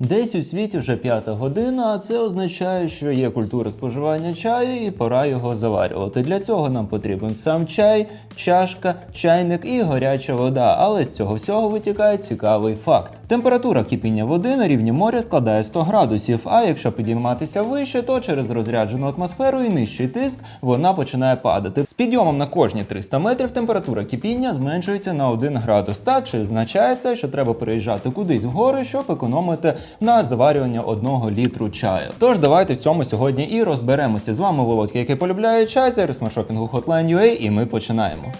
Десь у світі вже п'ята година, а це означає, що є культура споживання чаю і пора його заварювати. Для цього нам потрібен сам чай, чашка, чайник і гаряча вода. Але з цього всього витікає цікавий факт. Температура кипіння води на рівні моря складає 100 градусів, а якщо підійматися вище, то через розряджену атмосферу і нижчий тиск вона починає падати. З підйомом на кожні 300 метрів температура кипіння зменшується на 1 градус. Та чи означає це, що треба переїжджати кудись вгори, щоб економити на заварювання одного літру чаю? Тож давайте в цьому сьогодні і розберемося. З вами Володька, який полюбляє чай, сервіс маршопінгу Hotline.ua, і ми починаємо.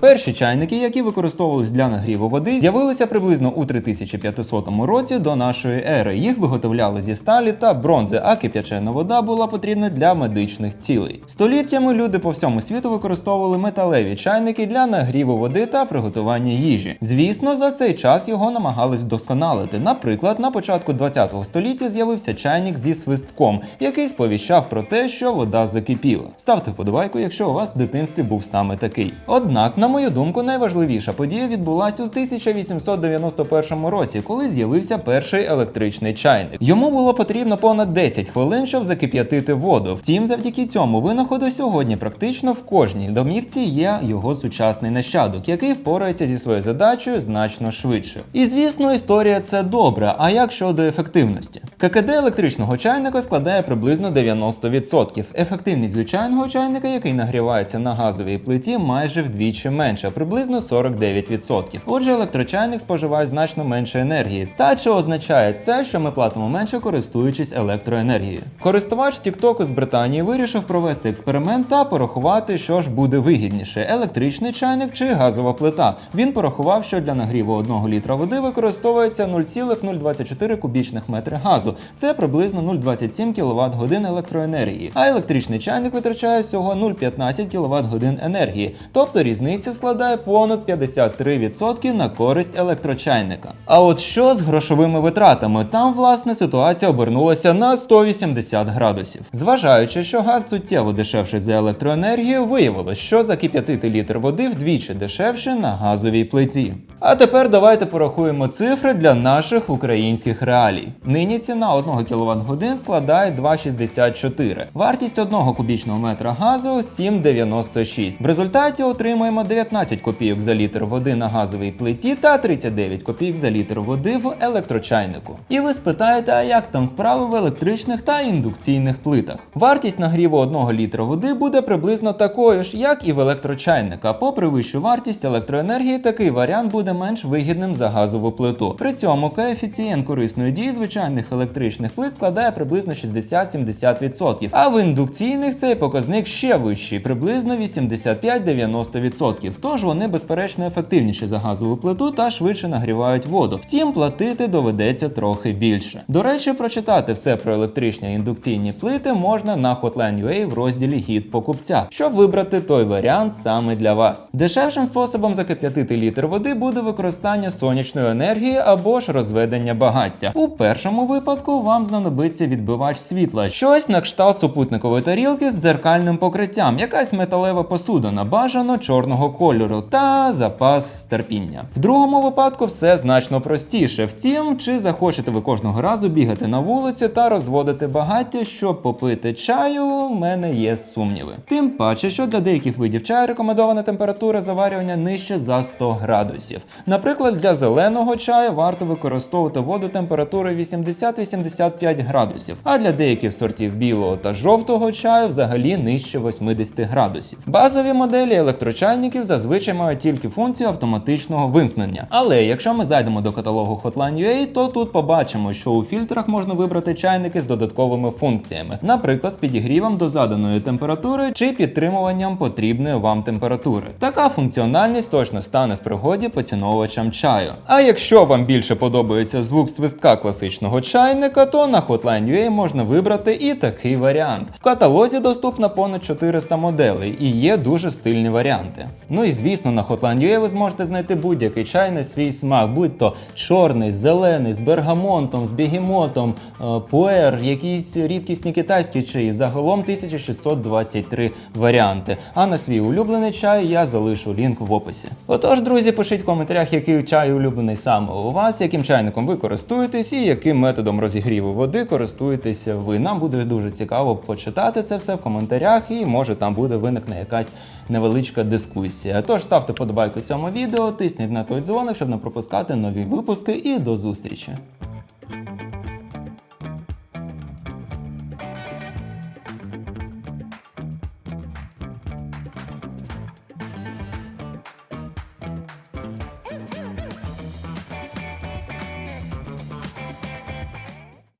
Перші чайники, які використовувались для нагріву води, з'явилися приблизно у 3500 році до нашої ери. Їх виготовляли зі сталі та бронзи, а кип'ячена вода була потрібна для медичних цілей. Століттями люди по всьому світу використовували металеві чайники для нагріву води та приготування їжі. Звісно, за цей час його намагались вдосконалити. Наприклад, на початку 20 століття з'явився чайник зі свистком, який сповіщав про те, що вода закипіла. Ставте вподобайку, якщо у вас в дитинстві був саме такий. Однак, на мою думку, найважливіша подія відбулася у 1891 році, коли з'явився перший електричний чайник. Йому було потрібно понад 10 хвилин, щоб закип'ятити воду. Втім, завдяки цьому винаходу сьогодні практично в кожній домівці є його сучасний нащадок, який впорається зі своєю задачею значно швидше. І звісно, історія це добре. А як щодо ефективності? ККД електричного чайника складає приблизно 90%. Ефективність звичайного чайника, який нагрівається на газовій плиті, майже вдвічі менша, приблизно 49%. Отже, електрочайник споживає значно менше енергії. Та чи означає це, що ми платимо менше, користуючись електроенергією? Користувач Тіктоку з Британії вирішив провести експеримент та порахувати, що ж буде вигідніше: електричний чайник чи газова плита. Він порахував, що для нагріву 1 літра води використовується 0,024 кубічних метри газу. Це приблизно 0,27 кВт годин електроенергії. А електричний чайник витрачає всього 0,15 кВт годин енергії. Тобто різниця складає понад 53% на користь електрочайника. А от що з грошовими витратами? Там, власне, ситуація обернулася на 180 градусів. Зважаючи, що газ суттєво дешевший за електроенергію, виявилось, що закип'ятити літр води вдвічі дешевше на газовій плиті. А тепер давайте порахуємо цифри для наших українських реалій. Нині ціна 1 кВт годин складає 2,64. Вартість 1 кубічного метра газу 7,96. В результаті отримуємо 19 копійок за літр води на газовій плиті та 39 копійок за літр води в електрочайнику. І ви спитаєте, а як там справи в електричних та індукційних плитах? Вартість нагріву 1 літра води буде приблизно такою ж, як і в електрочайника. Попри вищу вартість електроенергії, такий варіант буде менш вигідним за газову плиту. При цьому коефіцієнт корисної дії звичайних електричних плит складає приблизно 60-70%, а в індукційних цей показник ще вищий, приблизно 85-90%. Тож вони безперечно ефективніші за газову плиту та швидше нагрівають воду. Втім, платити доведеться трохи більше. До речі, прочитати все про електричні індукційні плити можна на Hotline.ua в розділі Гід покупця, щоб вибрати той варіант саме для вас. Дешевшим способом закип'ятити літр води буде використання сонячної енергії або ж розведення багаття. У першому випадку вам знадобиться відбивач світла, щось на кшталт супутникової тарілки з дзеркальним покриттям, якась металева посудина, бажано чорного кольору та запас терпіння. В другому випадку все значно простіше. Втім, чи захочете ви кожного разу бігати на вулиці та розводити багаття, щоб попити чаю, у мене є сумніви. Тим паче, що для деяких видів чаю рекомендована температура заварювання нижче за 100 градусів. Наприклад, для зеленого чаю варто використовувати воду температурою 80-85 градусів, а для деяких сортів білого та жовтого чаю взагалі нижче 80 градусів. Базові моделі електрочайників зазвичай мають тільки функцію автоматичного вимкнення. Але якщо ми зайдемо до каталогу Hotline.ua, то тут побачимо, що у фільтрах можна вибрати чайники з додатковими функціями, наприклад, з підігрівом до заданої температури чи підтримуванням потрібної вам температури. Така функціональність точно стане в пригоді поціновувачам чаю. А якщо вам більше подобається звук свистка класичного чайника, то на Hotline.ua можна вибрати і такий варіант. В каталозі доступно понад 400 моделей і є дуже стильні варіанти. Ну і звісно, на Hotline.ua ви зможете знайти будь-який чай на свій смак, будь то чорний, зелений, з бергамонтом, з бігемотом, е, пуер, якісь рідкісні китайські чаї. Загалом 1623 варіанти. А на свій улюблений чай я залишу лінк в описі. Отож, друзі, пишіть коментарі. Коментарях, який чай улюблений саме у вас, яким чайником ви користуєтесь і яким методом розігріву води користуєтеся ви. Нам буде дуже цікаво почитати це все в коментарях, і може там буде виникне якась невеличка дискусія. Тож ставте подобайку цьому відео, тисніть на той дзвоник, щоб не пропускати нові випуски, і до зустрічі.